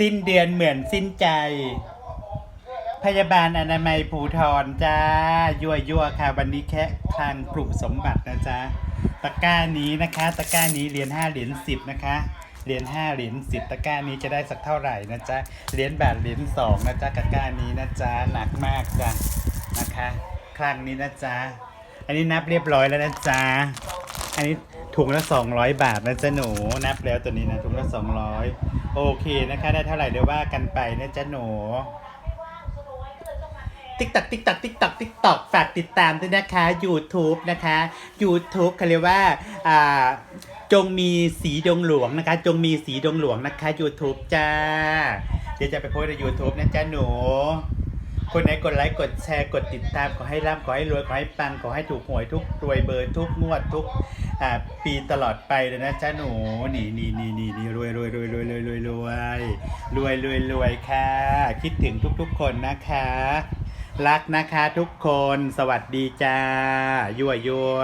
สิ้นเดือนเหมือนสิ้นใจ พยาบาลอนามัยภูทรจ้า ยั่วยั่วค่ะ วันนี้แค่คลังปลุกสมบัตินะจ๊ะตะกร้านี้นะคะ ตะกร้านี้เหรียญห้าเหรียญสิบนะคะเหรียญห้าเหรียญสิบตะกร้านี้จะได้สักเท่าไหร่นะจ๊ะเหรียญบาทเหรียญสองนะจ๊ะตะกร้านี้นะจ๊ะหนักมากจ้ะนะคะครั้งนี้นะจ๊ะอันนี้นับเรียบร้อยแล้วนะจ๊ะอันนี้ ถุงละ 200 บาทนะจ๊ะหนูนับแล้วตัวนี้นะถุงละ 200 โอเคนะคะ ได้เท่าไหร่เดี๋ยวว่ากันไปนะจ๊ะหนูติ๊กตักติ๊กตักติ๊กตักติ๊กตอกฝากติดตามด้วยนะคะ YouTube นะคะ YouTube เขาเรียกว่าอ่าจงมีสีดงหลวงนะคะ จงมีสีดงหลวงนะคะ YouTube จ้า เดี๋ยวจะไปโพสต์ใน YouTube นะจ๊ะหนู คนไหนกดไลค์กดแชร์กดติดตามขอให้ร่ำขอให้รวยขอให้ปังขอให้ถูกหวยทุกรวยเบอร์ทุกงวดทุกปีตลอดไปเลยนะจ้าหนูนี่นี่นี่นี่นี่รวยรวยรวยรวยรวยรวยรวยรวยรวยรวยค่ะ คิดถึงทุกๆคนนะคะ รักนะคะทุกคนสวัสดีจ้ายั่วยั่ว